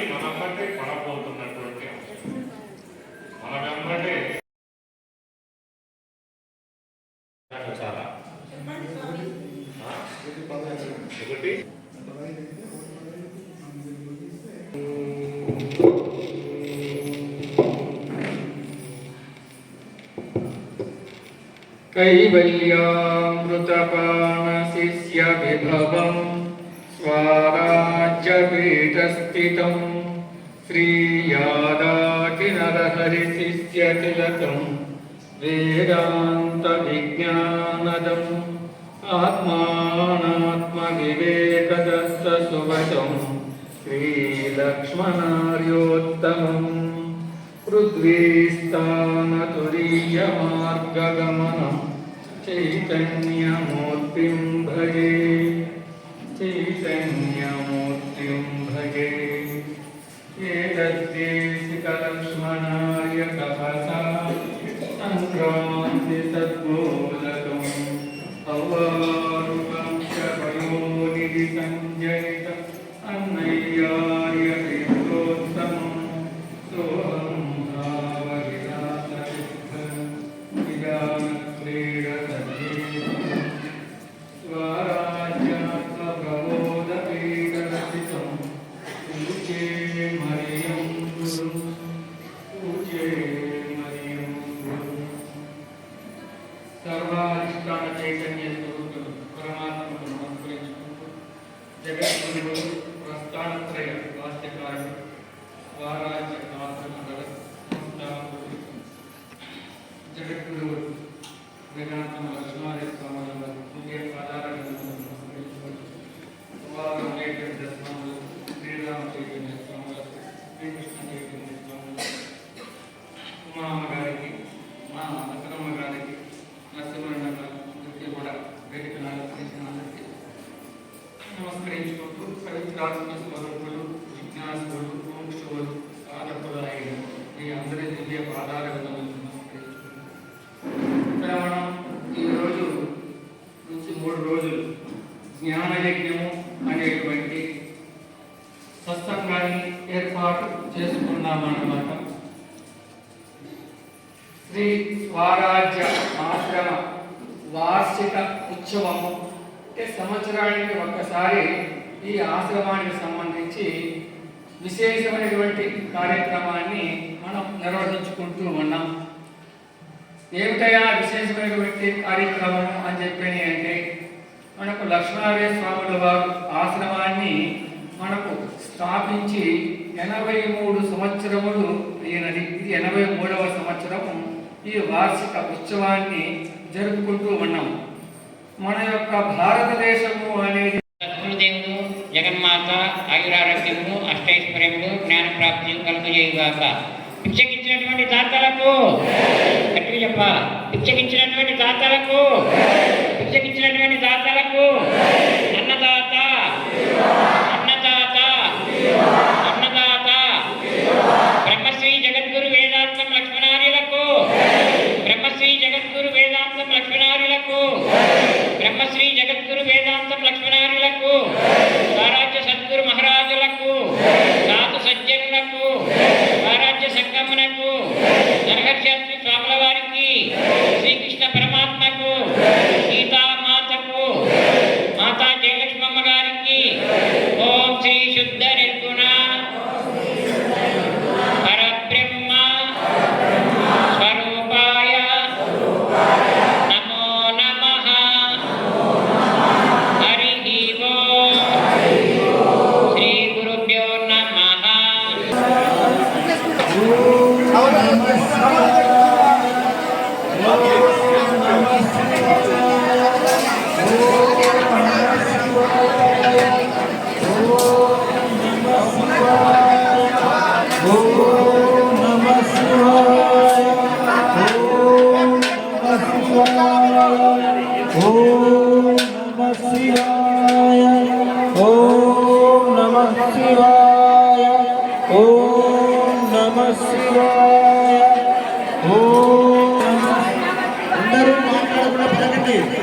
అది మనకంటే పడబోతున్నటువంటి మనకంటే చాలా ఒకటి कैवल्यामृतपानशिष्यविभवम् स्वाराज्यपीठस्थितम् श्रीयादाकिनरहरिशिष्यतिलकम् वेदान्तविज्ञानदम् आत्मानात्मविवेकदस्तसुभजम् श्रीलक्ष्मणार्योत्तमम् पृथ्वीस्थानतुरीयमार्गगमनम् चैतन्यमूर्तिं भजे Bhagavad Gita, ಕಾಣತ್ರಯ ವಾಸ್ಯಕಾರಿ ವಾರಾಜ್ಯ ಕಾಲಮಂಡಲ ಜಗದ್ಗುರು ವೇದಾಂತ ಲಕ್ಷ್ಮಣ ಸ್ವಾಮಿ ಪುಣ್ಯ ಪಾದಾರ శ్రీ స్వరాజ్య ఆశ్రమ వార్షిక ఉత్సవము. అంటే సంవత్సరానికి ఒక్కసారి ఈ ఆశ్రమానికి సంబంధించి విశేషమైనటువంటి కార్యక్రమాన్ని మనం నిర్వహించుకుంటూ ఉన్నాం. ఏమిటయా విశేషమైనటువంటి కార్యక్రమం అని చెప్పని అంటే మనకు లక్ష్మణారాయ స్వాముల వారు ఆశ్రమాన్ని మనకు స్థాపించి ఎనభై మూడు సంవత్సరములు అయినది. ఇది ఎనభై మూడవ సంవత్సరం ఈ వార్షిక ఉత్సవాన్ని జరుపుకుంటూ ఉన్నాం. మన యొక్క భారతదేశము అనేది దేవుడు జగన్మాత ఆయురారోగ్యము అష్టైశ్వర్యము జ్ఞాన ప్రాప్తి కలుగజేయుగాక. పిచ్చకిచ్చినటువంటి తాతలకు? గట్టి చెప్ప. పిచ్చకిచ్చినటువంటి తాతలకు? పిచ్చకిచ్చినటువంటి తాతలకు?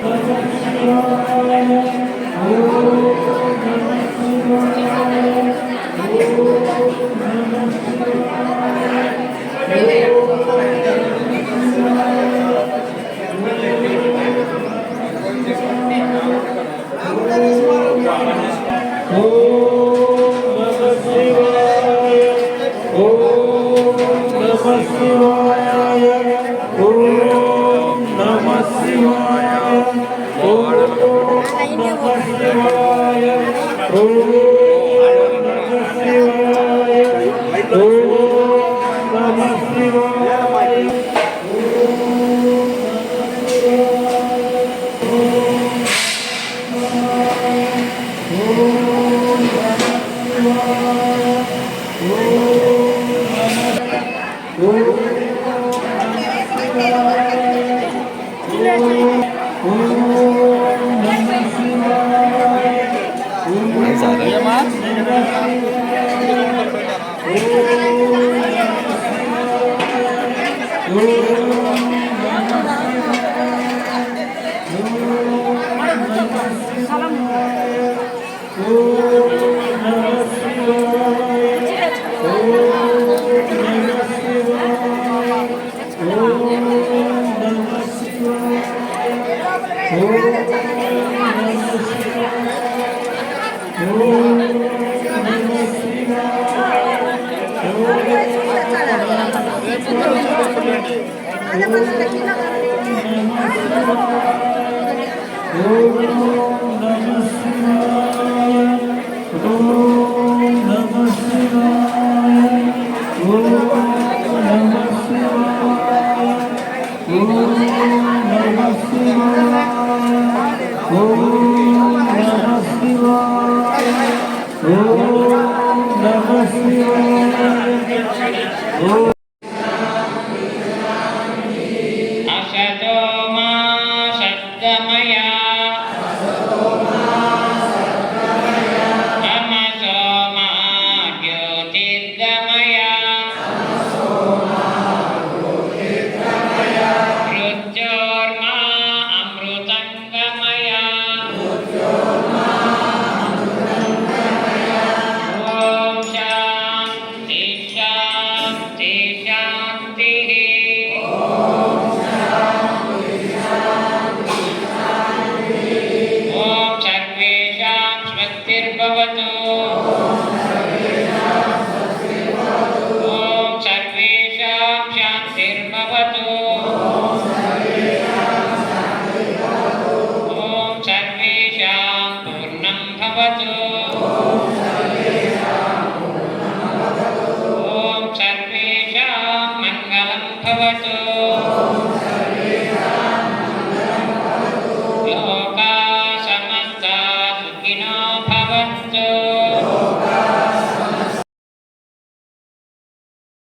Thank you. Shivaya. Om. Oh. Oh, ます Bye.